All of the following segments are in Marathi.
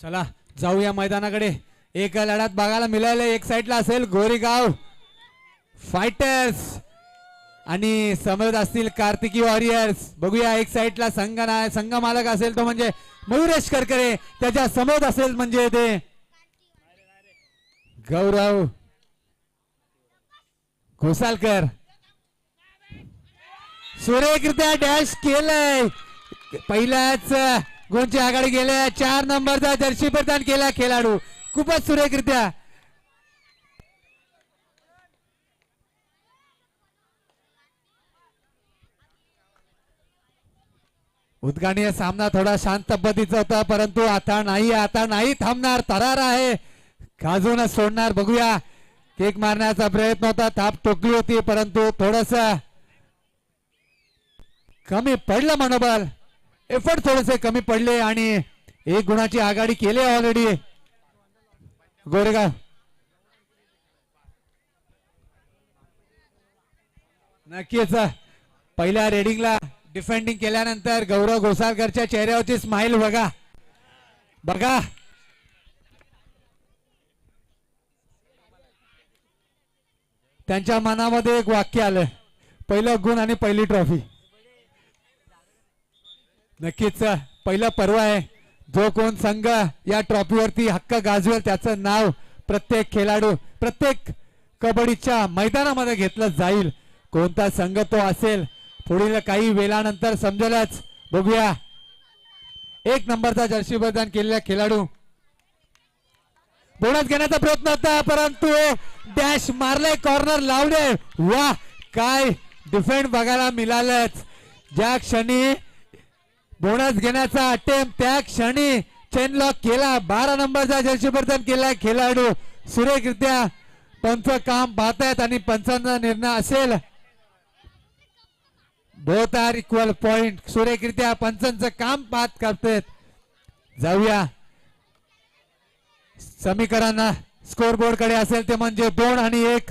चला जाऊया मैदानाकडे. एक लढ्यात बघायला मिळालं एक साईडला असेल गोरेगाव. फायटर्स आणि समोर असतील कार्तिकी वॉरियर्स बघूया एक साईडला संघ नाय संघ मालक असेल तो म्हणजे मयुरेश करकरे. त्याच्यासमोर असेल म्हणजे ते गौरव घोसालकर. सुरेखरित्या डॅश केलंय. पहिल्याच गुणची आघाडी गेल्या चार नंबरचा जर्सी प्रदान केला खेळाडू. खूपच सुरेखरित्या. उद्घाटनीय सामना थोडा शांत पद्धतीचा होता परंतु आता नाही आता नाही थांबणार तरार आहे. खाजूनच सोडणार बघूया. केक मारण्याचा प्रयत्न होता थाप टोकली होती परंतु थोडस कमी पडलं मनोबल. एफर्ट थोडेसे कमी पडले आणि एक गुणाची आघाडी केली ऑलरेडी गोरेगाव. नक्कीच. पहिल्या रेडिंगला डिफेंडिंग केल्यानंतर गौरव घोसाळकरच्या चेहऱ्यावरची स्माइल बघा. बघा. त्यांच्या मनामध्ये एक वाक्य आलं. पहिलं गुण आणि पहिली ट्रॉफी नक्कीच पहिलं पर्व आहे. जो कोण संघ या ट्रॉफीवरती हक्क गाजवेल त्याचं नाव प्रत्येक खेळाडू प्रत्येक कबड्डीच्या मैदानामध्ये घेतलं जाईल. कोणता संघ तो असेल पुढील काही वेळानंतर समजेलच. बघूया. एक नंबरचा जर्सी प्रदान केलेला खेळाडू. बोनस घेण्याचा प्रयत्न होता परंतु डॅश मारले कॉर्नर लावले. वा काय डिफेंड बघायला मिळालंच. ज्या क्षणी बोनस घेण्याचा अटेम्प त्या क्षणी चेन लॉक केला. बारा नंबरचा जर्सी केला खेळाडू. सुरेखरित्या पंच काम पाहतायत आणि पंचांचा निर्णय असेल. बोथ आर इक्वल पॉइंट सुरेखरित्या पंचांचं काम पाहत करतायत. जाऊया. समीकरण स्कोर बोर्डकडे असेल ते म्हणजे दोन आणि एक.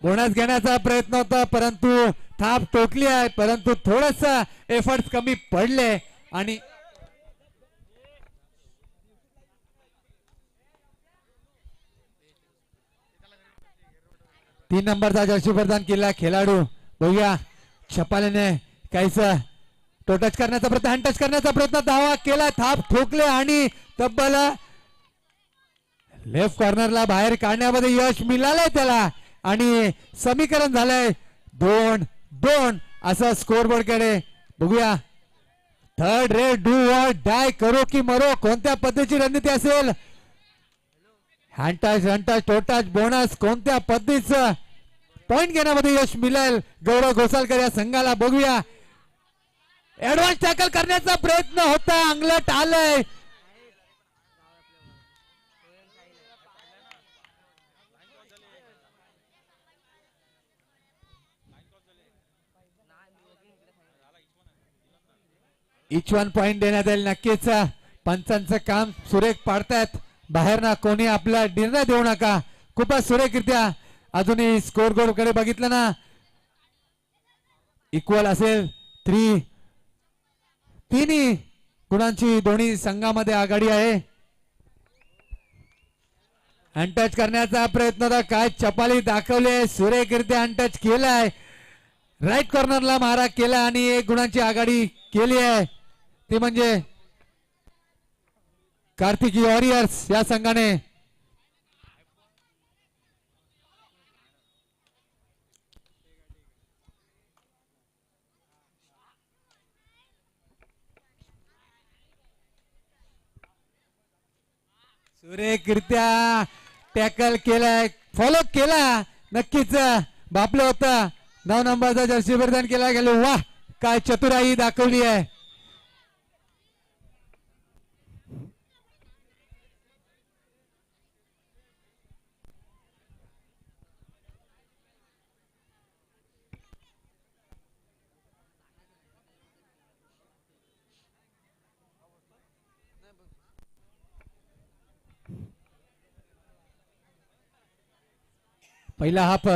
बोनस घेण्याचा प्रयत्न होता परंतु थाप टोकली आहे परंतु थोडस एफर्ट कमी पडले आणि तीन नंबरचा जर्सी प्रदान केला खेळाडू. बघूया छपालीने काहीच तो टच करण्याचा प्रयत्न हँड टच करण्याचा प्रयत्न धावा केला थाप ठोकले आणि तब्बल लेफ्ट कॉर्नरला बाहेर काढण्यामध्ये यश मिळालंय त्याला. आणि समीकरण झालंय दोन दोन. असं स्कोरकडे. बघूया. Third raid do or die करो की मरो. कोणत्या पद्धतीची रणनीती असेल? हँटच हँटच टोटच बोनस कोणत्या पद्धतीचं? पॉइंट घेण्यामध्ये यश मिळेल. गौरव घोसालकर या संघाला बघूया. ऍडव्हान्स टॅकल करण्याचा प्रयत्न होता. अंगलट आलंय. इच वन पॉइंट देण्यात येईल नक्कीच. पंचांचं काम सुरेख पाडतायत. बाहेर ना कोणी आपला निर्णय देऊ नका. खूपच सुरेखरित्या अजूनही स्कोर गोडकडे बघितलं ना. इक्वल असेल थ्री तिन्ही गुणांची दोन्ही संघामध्ये आघाडी आहे. अनटच करण्याचा प्रयत्न होता. काय चपाली दाखवले सुरेखरित्या अनटच केलाय. राईट कॉर्नरला मारा केला आणि एक गुणांची आघाडी केली आहे. ते म्हणजे कार्तिकी वॉरियर्स या संघाने. सुरेखरित्या टॅकल केलाय फॉलो केला नक्कीच. बापलं होतं. नऊ नंबरचा जर्सी परिधान केला गेलो. वा काय चतुराई दाखवली आहे. पहिला हाफ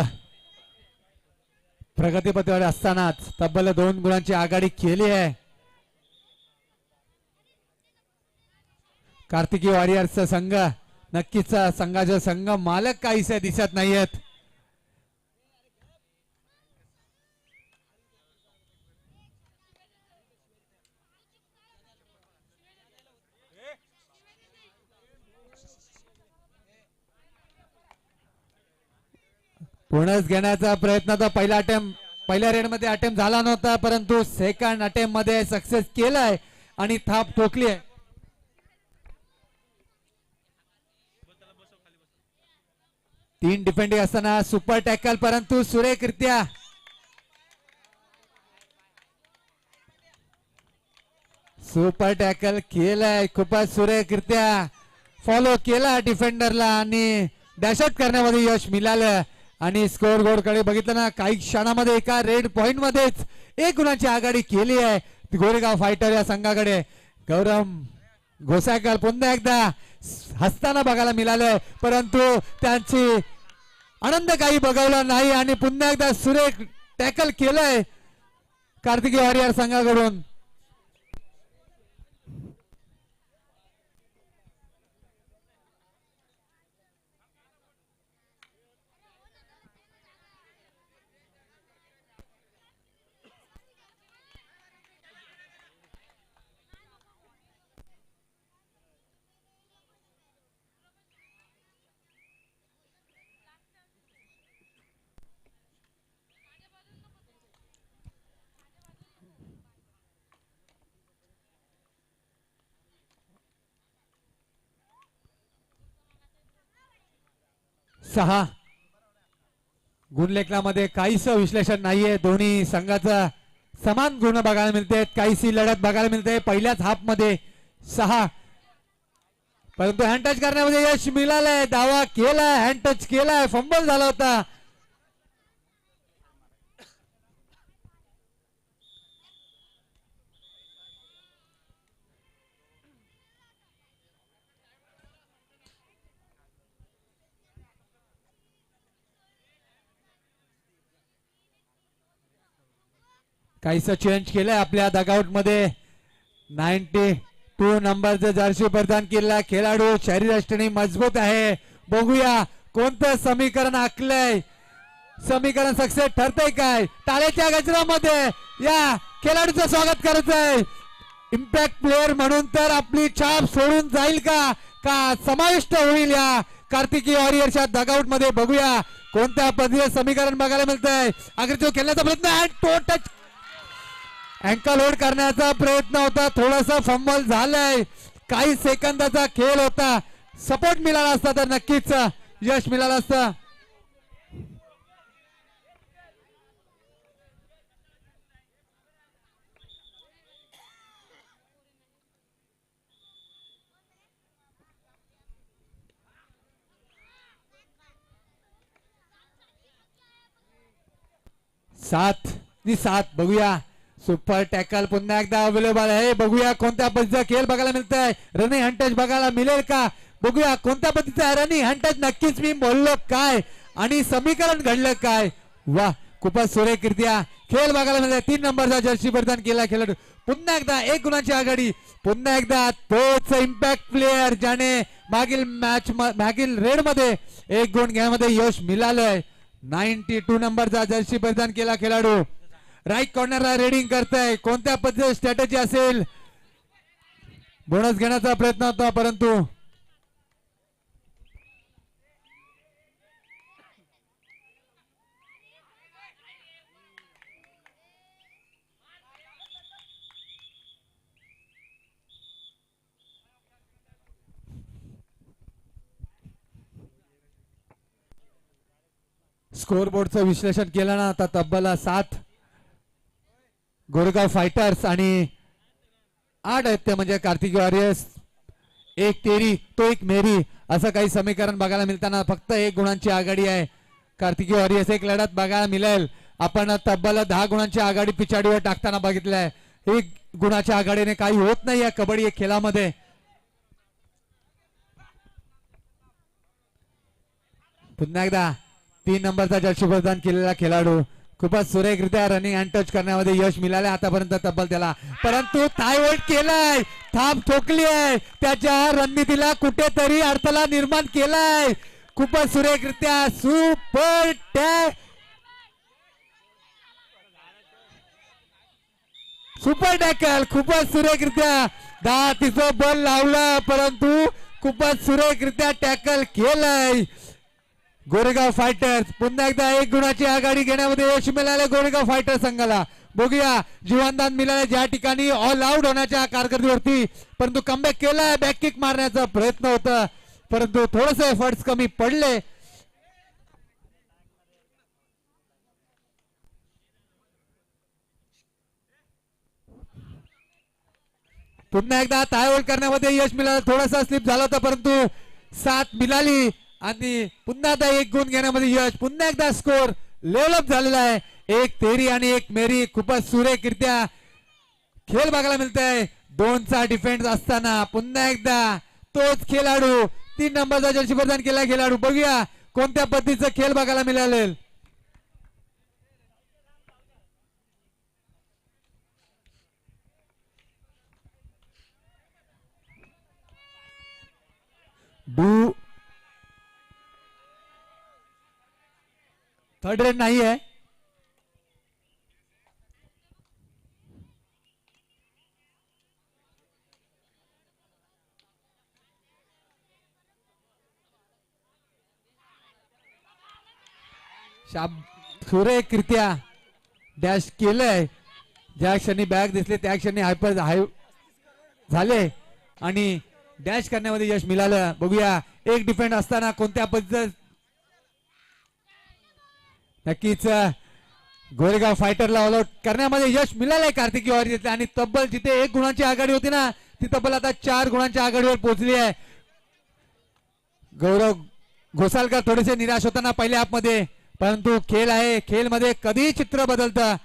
प्रगतीपथावर असतानाच तब्बल दोन गुणांची आघाडी केली आहे. कार्तिकी वॉरियर्सचा संघ नक्कीच संघाचा संघ मालक काहीसा दिसत नाहीयेत. बोनस घेण्याचा प्रयत्न तर पहिला अटेम्प पहिल्या रेडमध्ये झाला नव्हता परंतु सेकंड अटेम्प्टमध्ये सक्सेस केलाय आणि थाप ठोकली आहे. तीन डिफेंडिंग असताना सुपर टॅकल परंतु सुरेखरित्या सुपर टॅकल केलाय खूपच सुरेखरित्या फॉलो केला डिफेंडरला आणि डॅशआउट करण्यामध्ये यश मिळालं. आणि स्कोअर बोर्डकडे बघितलं ना काही क्षणामध्ये एका रेड पॉइंट मध्येच एक गुणाची आघाडी केली आहे. गोरेगाव फायटर या संघाकडे. गौरव घोसाळकर पुन्हा एकदा हसताना बघायला मिळालंय परंतु त्यांची आनंद काही बघवला नाही आणि पुन्हा एकदा सुरेख टॅकल केलंय कार्तिकी वॉरियर संघाकडून. सहा. गुणलेखनामध्ये काहीच विश्लेषण नाहीये. दोन्ही संघाचा समान गुण बघायला मिळते. काहीशी लढत बघायला मिळते. पहिल्याच हाफमध्ये सहा. परंतु हँड टच करण्यामध्ये यश मिळालंय. दावा केलाय. हँड टच केलाय. फंबल झाला होता. काहीस चेंज केलंय आपल्या दगाउटमध्ये नाईन्टी टू नंबरचं जर्सी प्रदान केलेला खेळाडू शरीरष्टणी मजबूत आहे. बघूया कोणतं समीकरण आखलंय. समीकरण सक्सेस ठरतंय काय? टाळ्याच्या गजरामध्ये या खेळाडूचं स्वागत करायचं आहे इम्पॅक्ट प्लेअर म्हणून तर आपली छाप सोडून जाईल का? का समाविष्ट होईल या? कार्तिकी वॉरियरच्या दगाऊटमध्ये बघूया कोणत्या पदवी समीकरण बघायला मिळतंय. अगर खेळण्याचा प्रयत्न आहे. तो टच अँकल होल्ड करण्याचा प्रयत्न होता. थोडासा फंबल झालाय. काही सेकंदाचा खेळ होता. सपोर्ट मिळाला असता तर नक्कीच यश मिळालं असतं. सात नि सात बघूया. सुपर टॅकल पुन्हा एकदा अवेलेबल आहे. बघूया कोणत्या पद्धतीचा खेळ बघायला मिळतंय. रनिंग हंटच बघायला मिळेल का? बघूया कोणत्या पद्धतीचा रनिंग हंटच नक्कीच मी बोललो काय? आणि समीकरण घडलं काय? वा खूपच सुरेखरित्या खेळ बघायला मिळत तीन नंबरचा जर्सी परिधान केला खेळाडू. पुन्हा एकदा एक गुणाची आघाडी. पुन्हा एकदा तोच इम्पॅक्ट प्लेअर ज्याने मागील मॅच मागील रेडमध्ये एक गुण घेण्यामध्ये यश मिळालंय. नाईन्टी टू नंबरचा जर्सी परिधान केला खेळाडू. राईट कॉर्नरला रेडिंग करताय. कोणत्या पद्धतीची स्ट्रॅटेजी असेल? बोनस घेण्याचा प्रयत्न होता परंतु स्कोर बोर्डचं विश्लेषण केलं ना आता तब्बल सात गोरेगाव फायटर्स आणि आठ आहेत ते म्हणजे कार्तिक वॉरियर्स. एक तेरी तो एक मेरी असं काही समीकरण बघायला मिळताना फक्त एक गुणांची आघाडी आहे. कार्तिकी वॉरियर्स एक लढत बघायला मिळेल. आपण तब्बल दहा गुणांची आघाडी पिछाडीवर टाकताना बघितलं आहे एक गुणाच्या आघाडीने काही होत नाही या कबड्डी खेळामध्ये. पुन्हा एकदा तीन नंबरचा जर्सी प्रदान केलेला खेळाडू. खूपच सुरेखरित्या रनिंग अँड टच करण्यामध्ये यश मिळाले आतापर्यंत तब्बल त्याला. परंतु थायवॉइड केलाय. थांब ठोकली आहे. त्याच्या रणनीतीला कुठेतरी अडथळा निर्माण केलाय. खूपच सुरेखरित्या सुपर टॅग सुपर टॅकल खूपच सुरेखरित्या. दहा तिचं बल लावलं परंतु खूपच सुरेखरित्या टॅकल केलंय. गोरेगाव फायटर्स पुन्हा एकदा एक गुणाची आघाडी घेण्यामध्ये यश मिळाले गोरेगाव फायटर संघाला. बघूया जीवनदान मिळाले ज्या ठिकाणी ऑल आउट होण्याच्या कारकिर्दीवरती. परंतु कमबॅक केलाय बॅक किक मारण्याचा प्रयत्न होता. परंतु थोडस एफर्ट्स कमी पडले. पुन्हा एकदा टायवल करण्यामध्ये यश मिळालं. थोडासा स्लिप झाला होता परंतु साथ मिळाली. आणि पुन्हा आता एक गुण घेण्यामध्ये यश. पुन्हा एकदा स्कोर. लेवलअप झालेला आहे. एक तेरी आणि एक मेरी खूपच सुरेखरित्या खेळ बघायला मिळत आहे दोनचा डिफेन्स असताना पुन्हा एकदा तोच खेळाडू तीन नंबरचा जर्सी प्रदान केला खेळाडू. बघूया कोणत्या पद्धतीचं खेळ बघायला मिळालेल डू थर्ड रेट नाही आहे. सुरे कृत्या. डॅश केलंय ज्या क्षणी बॅग दिसले त्या क्षणी हायपर हाय झाले. आणि डॅश करण्यामध्ये यश मिळालं. बघूया एक डिफेंड असताना कोणत्या पद्धत नक्कीच. गोरेगाव फायटरला ऑल आउट करण्यामध्ये यश मिळालंय कार्तिकी वारी आणि तब्बल जिथे एक गुणांची आघाडी होती ना ती तब्बल आता चार गुणांच्या आघाडीवर पोहोचली आहे. गौरव घोसालकर थोडेसे निराश होताना पहिल्या मध्ये. परंतु खेळ आहे. खेळमध्ये कधी चित्र बदलतं.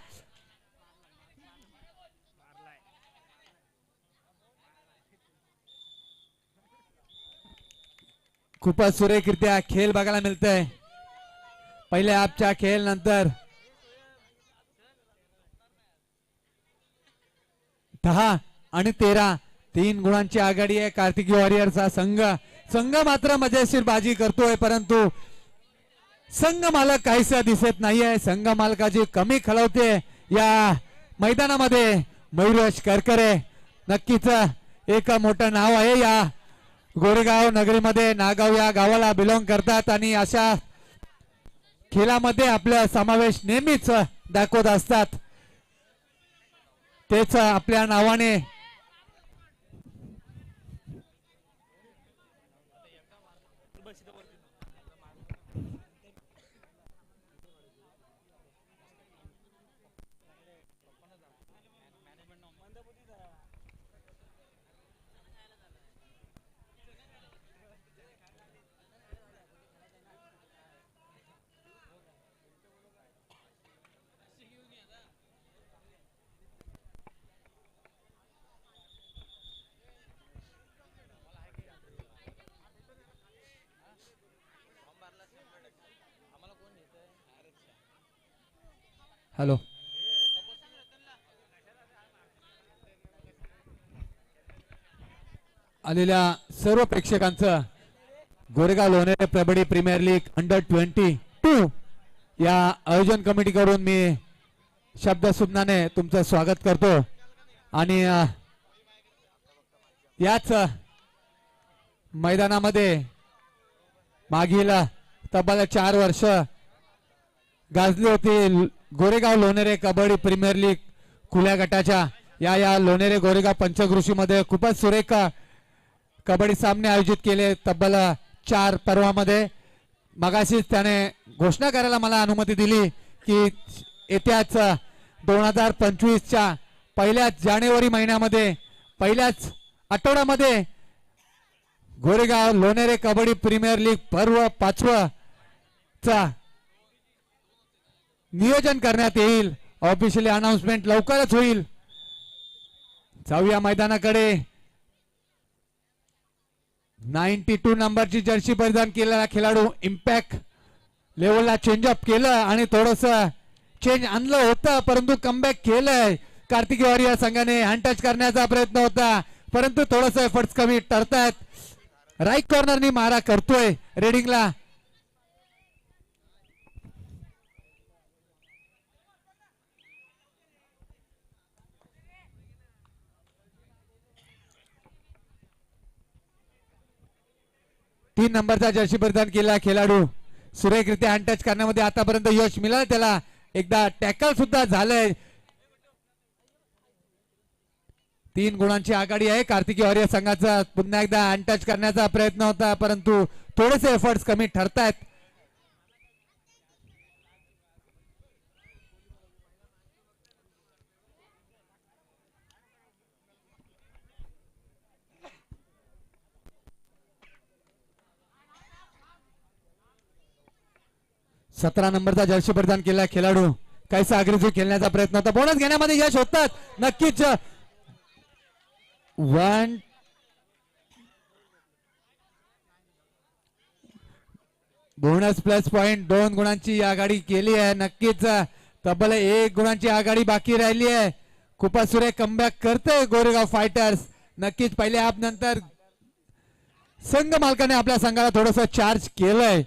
खूपच सुरेखरित्या खेळ बघायला मिळतंय. पहिल्या आपच्या खेळ नंतर. दहा आणि तेरा. तीन गुणांची आघाडी आहे कार्तिकी वॉरियरचा संघ. संघ मात्र मजेशीर बाजी करतोय परंतु संघ मालक काहीसा दिसत नाहीये. संघ मालकाची कमी खलवते या मैदानामध्ये मयुरेश करकरे. नक्कीच एक मोठं नाव आहे या गोरेगाव नगरीमध्ये. नागाव या गावाला बिलॉंग करतात आणि अशा खेळामध्ये आपला समावेश नेहमीच दाखवत असतात. तेच आपल्या नावाने हॅलो. आलेल्या सर्व प्रेक्षकांचं गोरेगाव लोणे प्रबडी premier league under twenty two या आयोजन कमिटीकडून मी शब्द सुज्ञाने तुमचं स्वागत करतो. आणि याच मैदानामध्ये मागील तब्बल चार वर्ष गाजली होती गोरेगाव लोणेरे कबड्डी प्रीमियर लीग खुल्या गटाच्या या या लोणेरे गोरेगाव पंचकृषीमध्ये खूपच सुरेख कबड्डी सामने आयोजित केले तब्बल चार पर्वामध्ये. मगाशीच त्याने घोषणा करायला मला अनुमती दिली की येत्याच दोन हजार पंचवीसच्या पहिल्याच जानेवारी महिन्यामध्ये पहिल्याच आठवड्यामध्ये गोरेगाव लोणेरे कबड्डी प्रीमियर लीग पर्व पाचवं चा नियोजन करण्यात येईल. ऑफिशियली अनाउन्समेंट लवकरच होईल. जाऊया मैदानाकडे. नाईन्टी टू नंबरची जर्सी परिधान केलेला खेळाडू इम्पॅक्ट लेवलला चेंजअप केलं आणि थोडस चेंज आणलं होतं परंतु कमबॅक केलंय. कार्तिकी वारिया संघाने हँड टच करण्याचा प्रयत्न होता परंतु थोडस एफर्ट्स कमी ठरतायत राईट कॉर्नरनी मारा करतोय. रेडिंगला तीन नंबरचा जर्सी परिधान केला खेळाडू. सुरेखरित्या हँड टच करण्यामध्ये आतापर्यंत यश मिळालं त्याला. एकदा टॅकल सुद्धा झालंय. तीन गुणांची आघाडी आहे. कार्तिकी वारियर संघाचा पुन्हा एकदा हँड टच करण्याचा प्रयत्न होता परंतु थोडेसे एफर्ट्स कमी ठरतायत. सतरा नंबरचा जर्सी परिधान केला खेळाडू. काहीसा अग्रेसिव्ह खेळण्याचा प्रयत्न होता. बोनस घेण्यामध्ये यश होतात. नक्कीच वन बोनस प्लस पॉइंट दोन गुणांची आघाडी केली आहे. नक्कीच तब्बल एक गुणांची आघाडी बाकी राहिली आहे. खूपच सुरे कमबॅक करते गोरेगाव फायटर्स नक्कीच पहिल्या आप नंतर संघ मालकाने आपल्या संघाला थोडस चार्ज केलंय.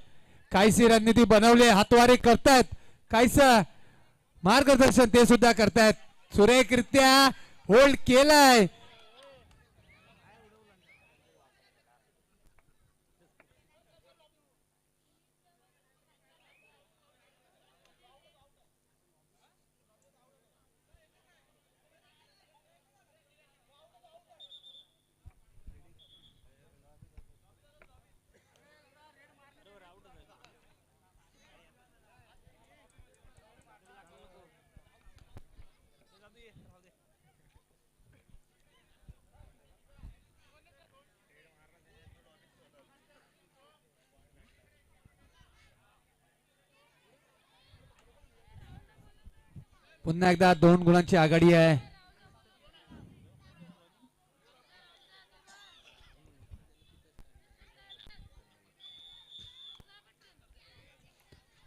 काहीशी रणनीती बनवले हातवारे करतायत. काहीस मार्गदर्शन ते सुद्धा करतायत. सुरेखरित्या होल्ड केलाय. पुन्हा एकदा दोन गुणांची आघाडी आहे.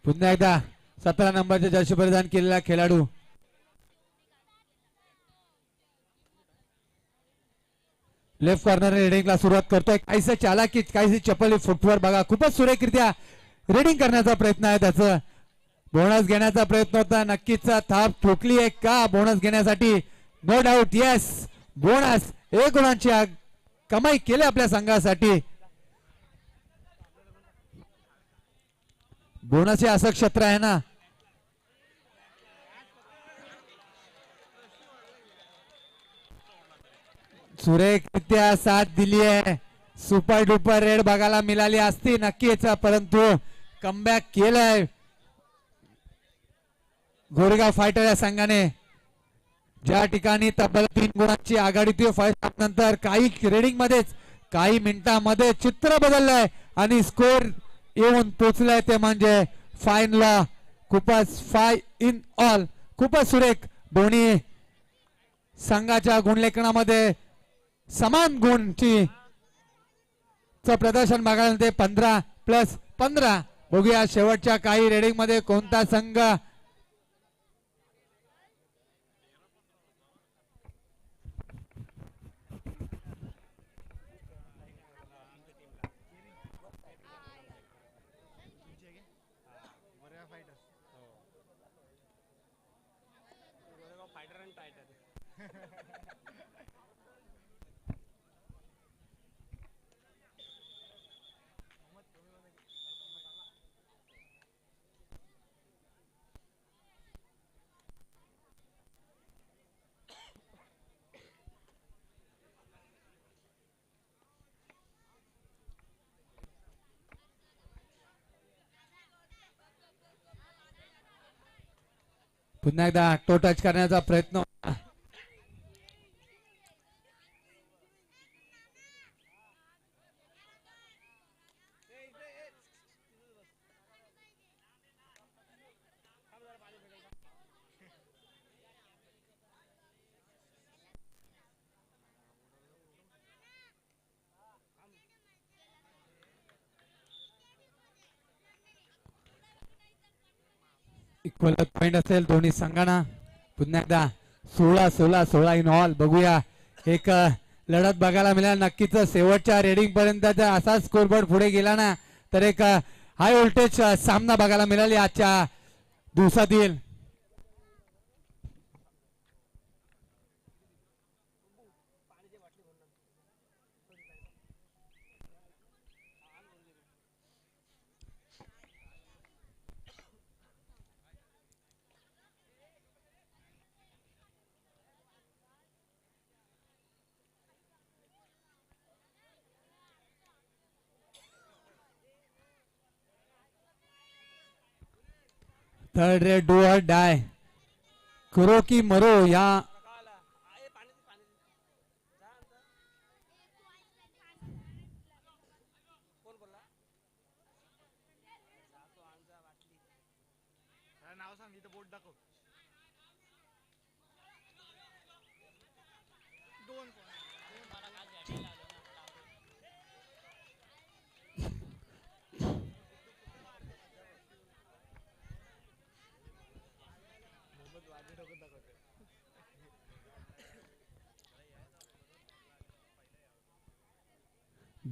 पुन्हा एकदा सतरा नंबरचे जर्शी परिधान केलेला खेळाडू. लेफ्ट कॉर्नर रेडिंगला सुरुवात करतोय. काहीसे चालाकी काहीसे चपली फुटवर बघा. खूपच सुरेखरित्या रेडिंग करण्याचा प्रयत्न आहे त्याचं. बोनस घेण्याचा प्रयत्न होता. नक्कीच थाप ठोकली आहे का? बोनस घेण्यासाठी नो डाऊट येस बोनस एक गुणांची कमाई केली आपल्या संघासाठी. बोनस हे असं क्षेत्र आहे ना? सुरेखरित्या साथ दिली आहे. सुपर डुपर रेड बघायला मिळाली असती नक्कीच परंतु कमबॅक केलंय. गोरेगाव फायटर या संघाने ज्या ठिकाणी तब्बल तीन गुणांची आघाडी ती फर्स्ट नंतर काही रेडिंग मध्येच काही मिनिटांमध्ये चित्र बदललंय आणि स्कोर येऊन पोचलंय ते म्हणजे फाईनला खूपच फाय इन ऑल. खूपच सुरेख. दोन्ही संघाच्या गुणलेखनामध्ये समान गुणची प्रदर्शन बघायला पंधरा प्लस पंधरा. बघूया शेवटच्या काही रेडिंगमध्ये कोणता संघ पुन्हा एकदा टो टच करण्याचा प्रयत्न होता. पॉइंट असेल दोन्ही संघांना पुन्हा एकदा सोळा सोळा सोळा इन ऑल बघूया. एक लढत बघायला मिळाल. नक्कीच शेवटच्या रेडिंग पर्यंत जर असा स्कोरबोर्ड पुढे गेला ना तर एक हाय व्होल्टेज सामना बघायला मिळाल आजच्या दिवसातील. Third raid do or die. करो की मरो या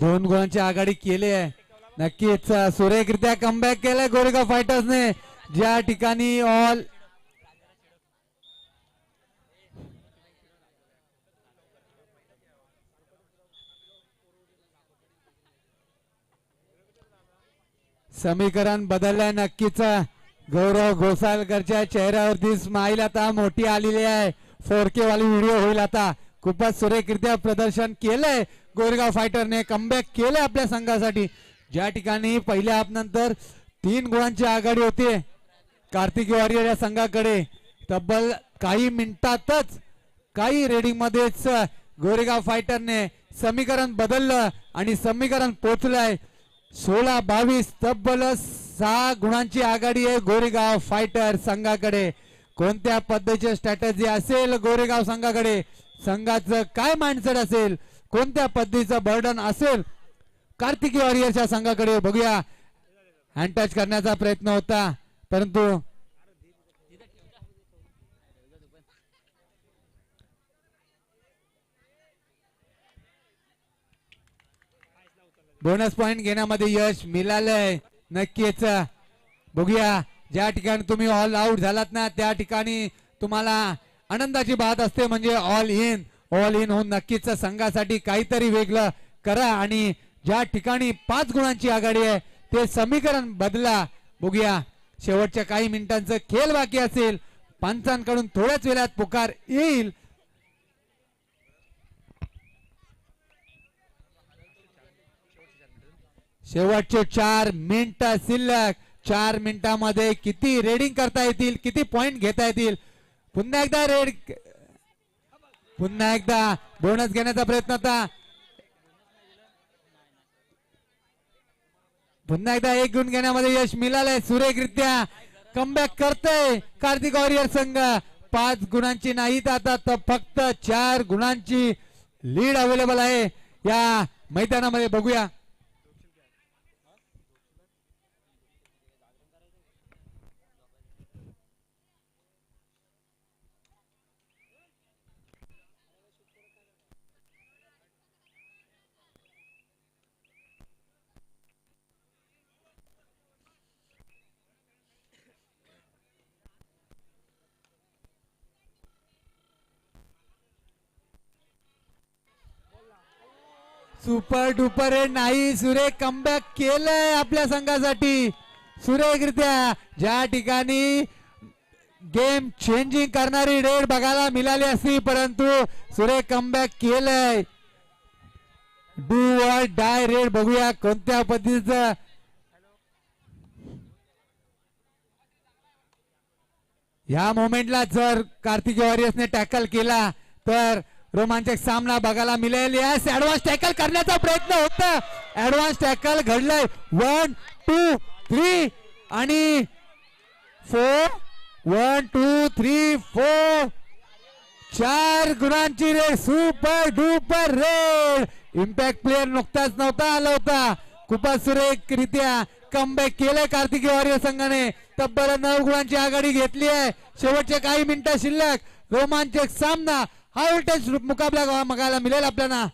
दोन गोलांची आघाडी केली आहे. नक्कीच अ, सुरेखरित्या कमबॅक केलंय गोरेगाव फायटर्सने ज्या ठिकाणी ऑल समीकरण बदललंय नक्कीच. गौरव घोसाळकरच्या चेहऱ्यावरती स्माईल आता मोठी आलेली आहे. फोर के वाली व्हिडिओ होईल आता. खूपच सूर्यकिर्त्या प्रदर्शन केलंय. गोरेगाव फायटरने कमबॅक केलंय आपल्या संघासाठी. ज्या ठिकाणी पहिल्या हाफ नंतर तीन गुणांची आघाडी होती. कार्तिक वॉरियर या संघाकडे. तब्बल काही मिनिटातच काही रेडिंग मध्येच गोरेगाव फायटरने समीकरण बदललं आणि समीकरण पोचलंय. सोळा बावीस तब्बल सहा गुणांची आघाडी आहे गोरेगाव फायटर संघाकडे. कोणत्या पद्धतीची स्ट्रॅटजी असेल गोरेगाव संघाकडे? संघाचं काय माइंडसेट असेल? कोणत्या पद्धतीचं बर्डन असेल? कार्तिकी वॉरियरच्या संघाकडे बघूया. हँड टच करण्याचा प्रयत्न होता. परंतु बोनस पॉइंट घेण्यामध्ये यश मिळालंय. नक्कीच बघूया. ज्या ठिकाणी तुम्ही ऑल आउट झालात ना त्या ठिकाणी तुम्हाला आनंदाची बात असते म्हणजे ऑल इन ऑल इन होऊन नक्कीच संघासाठी काहीतरी वेगळं करा आणि ज्या ठिकाणी पाच गुणांची आघाडी आहे ते समीकरण बदला. बघूया. शेवटच्या काही मिनिटांचं खेळ बाकी असेल. पंचांकडून थोड्याच वेळात पुकार येईल. शेवटचे चार मिनिट शिल्लक. चार मिनिटामध्ये किती रेडिंग करता येतील किती पॉइंट घेता येतील पुन्हा एकदा रेड. पुन्हा एकदा बोनस घेण्याचा प्रयत्न होता पुन्हा एकदा एक गुण घेण्यामध्ये यश मिळालंय सुरेखरित्या. कमबॅक करतय कार्तिक वॉरियर संघ. पाच गुणांची नाही तर आता तर फक्त चार गुणांची लीड अवेलेबल आहे. या मैदानामध्ये बघूया. सुपर डुपर हे नाही सुरेख कमबॅक केलंय आपल्या संघासाठी. सुरेखरित्या ज्या ठिकाणी गेम चेंजिंग करणारी रेड बघायला मिळाली असती परंतु सुरेख कमबॅक केलंय. डू वर डाय रेड बघूया कोणत्या पद्धतीचं. ह्या मोमेंटला जर कार्तिक वॉरियर्सने टॅकल केला तर रोमांचक सामना बघायला मिळेल. यास ऍडव्हान्स टॅकल करण्याचा प्रयत्न होता. ऍडव्हान्स टॅकल घडलंय. वन टू थ्री आणि four one two three four चार गुणांची raid super duper raid impact player नुकताच नव्हता आला होता. खूपच सुरेखरित्या कमबॅक केलंय कार्तिकी वारियर संघाने. तब्बल नऊ गुणांची आघाडी घेतली आहे. शेवटच्या काही मिनिटं शिल्लक. रोमांचक सामना. हा व्होल्टेज मुकाबला बघायला मिळेल आपल्याला.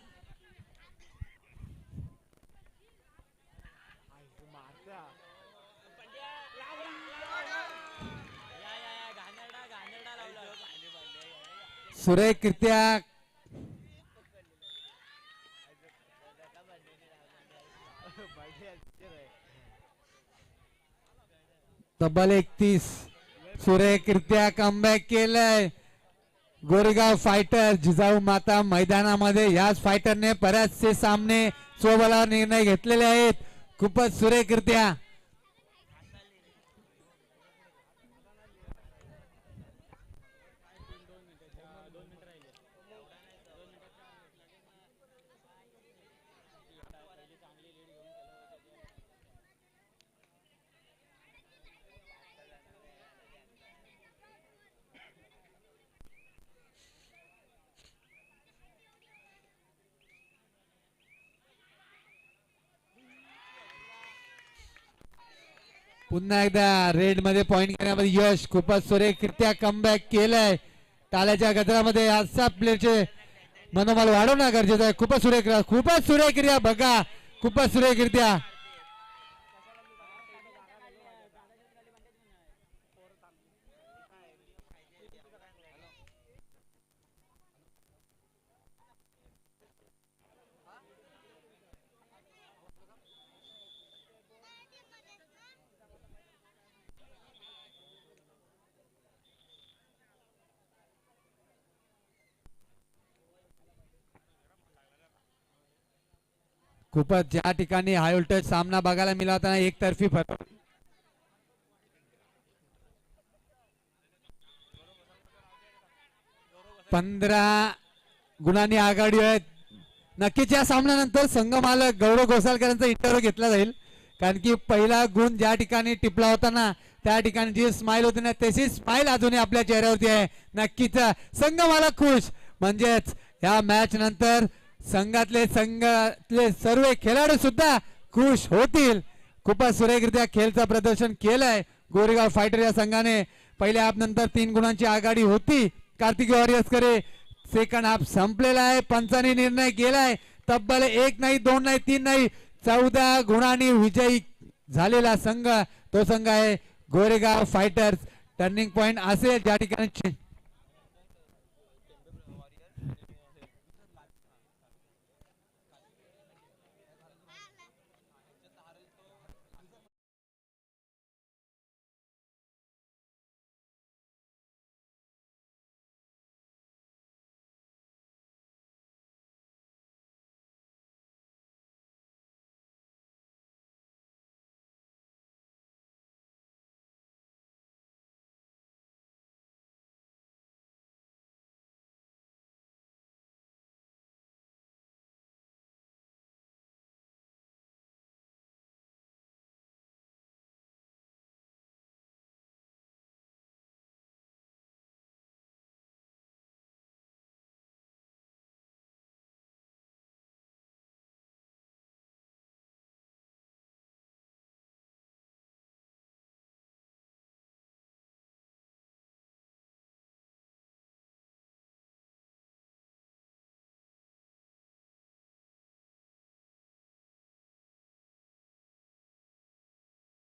सुरेखरित्या तब्बल एकतीस. सुरेखरित्या कमबॅक केलंय. गोरेगाव फायटर जिजाऊ माता मैदानामध्ये याच फायटरने बऱ्याचसे सामने सोबला निर्णय घेतलेले आहेत. खूपच सुरेखरित्या पुन्हा एकदा रेडमध्ये पॉईंट घेण्यामध्ये यश. खूपच सुरेखरित्या कमबॅक केलंय. टाल्याच्या गजरामध्ये असा प्लेअरचे मनोबल वाढवणं गरजेचं आहे. खूपच सुरेख खूपच सुरेखरिया बघा. खूपच सुरेखरित्या. खूपच ज्या ठिकाणी हाय व्होल्टेज सामना बघायला मिळाला होता ना एकतर्फी फरक. पंधरा गुणांनी आघाडी आहेत. नक्कीच या सामन्यानंतर संघ मालक गौरव घोसाळकरांचा इंटरव्ह्यू घेतला जाईल. कारण की पहिला गुण ज्या ठिकाणी टिपला होता ना त्या ठिकाणी जी स्माइल होती ना तशी स्माइल अजूनही आपल्या चेहऱ्यावरती आहे. नक्कीच संघ मालक खुश. म्हणजेच या मॅच नंतर संघातले संघातले सर्व खेळाडू सुद्धा खुश होतील. खूपच सुरेखरित्या खेळचं प्रदर्शन केलंय. गोरेगाव फायटर या संघाने पहिल्या हाफ नंतर तीन गुणांची आघाडी होती. कार्तिक वॉरियर्सकडे सेकंड हाफ संपलेला आहे. पंचाने निर्णय केलाय. तब्बल एक नाही दोन नाही तीन नाही चौदा गुणांनी विजयी झालेला संघ. तो संघ आहे गोरेगाव फायटर्स टर्निंग पॉइंट असेल. ज्या ठिकाणी